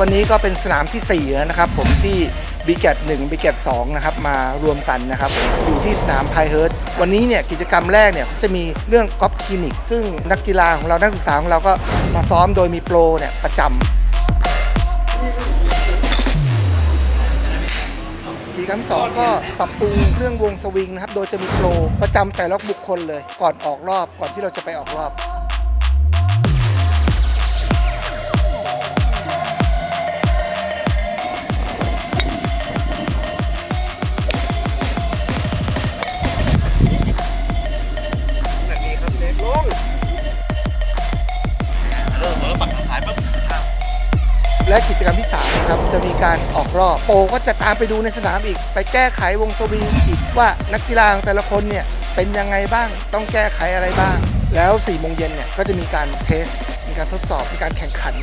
วันนี้ก็เป็นสนามที่ 4 แล้วนะครับ ผมที่บีแกต1บีแกต2นะครับมารวมกันนะครับผมอยู่ที่สนามไพเฮิร์ตวันนี้เนี่ยกิจกรรมแรกเนี่ยจะมีเรื่องกอล์ฟคลินิก ซึ่งนักกีฬาของเรานักศึกษาของเราก็มาซ้อมโดยมีโปรเนี่ยประจำกิจกรรมสองก็ปรับปรุงเครื่องวงสวิงนะครับโดยจะมีโปรประจำแต่ละบุคคลเลย ก่อนออกรอบก่อนที่เราจะไปออกรอบ และกิจกรรมที่3นะครับจะมีการออกรอบโปก็จะตามไปดูในสนามอีก ไปแก้ไขวงสวิงอีกว่านักกีฬาแต่ละคนเนี่ยเป็นยังไงบ้างต้องแก้ไขอะไรบ้าง แล้ว4ี่โมงเย็นเนี่ยก็จะมีการเทส มีการทดสอบมีการแข่งขัน